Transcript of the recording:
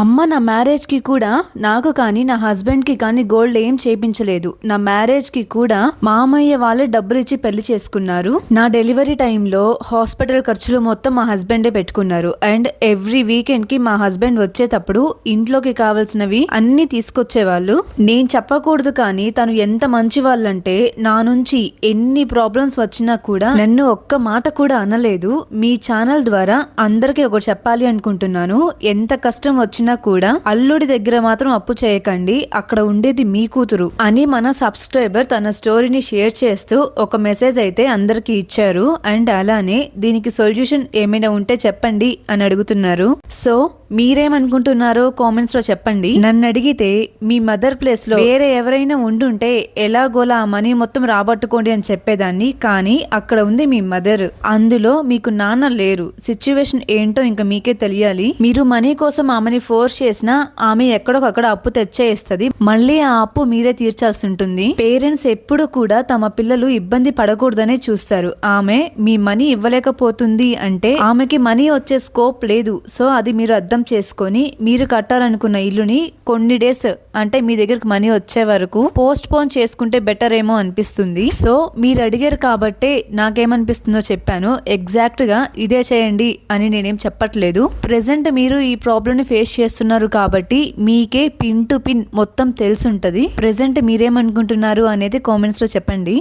అమ్మ నా మ్యారేజ్కి కూడా నాకు కానీ నా హస్బెండ్కి కానీ గోల్డ్ ఏం చేయించలేదు నా మ్యారేజ్కి కూడా మామయ్య వాళ్ళే డబ్బులు ఇచ్చి పెళ్ళి చేసుకున్నారు. నా డెలివరీ టైంలో హాస్పిటల్ ఖర్చులు మొత్తం మా హస్బెండే పెట్టుకున్నారు. అండ్ ఎవ్రీ వీకెండ్కి మా హస్బెండ్ వచ్చేటప్పుడు ఇంట్లోకి కావాల్సినవి అన్నీ తీసుకొచ్చేవాళ్ళు. నేను చెప్పకూడదు కానీ తను ఎంత మంచి వాళ్ళంటే నా నుంచి ఎన్ని ప్రాబ్లమ్స్ వచ్చినా కూడా నన్ను ఒక్క మాట కూడా అనలేదు. మీ ఛానల్ ద్వారా అందరికీ ఒకటి చెప్పాలి అనుకుంటున్నాను. ఎంత కష్టం వచ్చినా కూడా అల్లుడి దగ్గర మాత్రం అప్పు చేయకండి అక్కడ ఉండేది మీ కూతురు అని మన సబ్స్క్రైబర్ తన స్టోరీని షేర్ చేస్తూ ఒక మెసేజ్ అయితే అందరికి ఇచ్చారు. అండ్ అలానే దీనికి సొల్యూషన్ ఏమైనా ఉంటే చెప్పండి అని అడుగుతున్నారు. సో మీరేమనుకుంటున్నారో కామెంట్స్లో చెప్పండి. నన్ను అడిగితే మీ మదర్ ప్లేస్లో వేరే ఎవరైనా ఉండుంటే ఎలాగోలా ఆ మనీ మొత్తం రాబట్టుకోండి అని చెప్పేదాన్ని కానీ అక్కడ ఉంది మీ మదర్. అందులో మీకు నాన్న లేరు. సిచ్యువేషన్ ఏంటో ఇంకా మీకే తెలియాలి. మీరు మనీ కోసం ఆమెని ఫోర్స్ చేసినా ఆమె ఎక్కడొకక్కడ అప్పు తెచ్చేస్తుంది. మళ్ళీ ఆ అప్పు మీరే తీర్చాల్సి ఉంటుంది. పేరెంట్స్ ఎప్పుడు కూడా తమ పిల్లలు ఇబ్బంది పడకూడదనే చూస్తారు. ఆమె మీ మనీ ఇవ్వలేకపోతుంది అంటే ఆమెకి మనీ వచ్చే స్కోప్ లేదు. సో అది మీరు అర్థం చేసుకొని మీరు కట్టాలనుకున్న ఇల్లుని కొన్ని డేస్ అంటే మీ దగ్గరకు మనీ వచ్చే వరకు పోస్ట్ పోన్ చేసుకుంటే బెటర్ ఏమో అనిపిస్తుంది. సో మీరు అడిగారు కాబట్టే నాకేమనిపిస్తుందో చెప్పాను. ఎగ్జాక్ట్గా ఇదే చేయండి అని నేనేం చెప్పట్లేదు. ప్రెసెంట్ మీరు ఈ ప్రాబ్లమ్ని ఫేస్ చేస్తున్నారు కాబట్టి మీకే పిన్ టు పిన్ మొత్తం తెలుసుంటది. ప్రెసెంట్ మీరేమనుకుంటున్నారు అనేది కామెంట్స్లో చెప్పండి.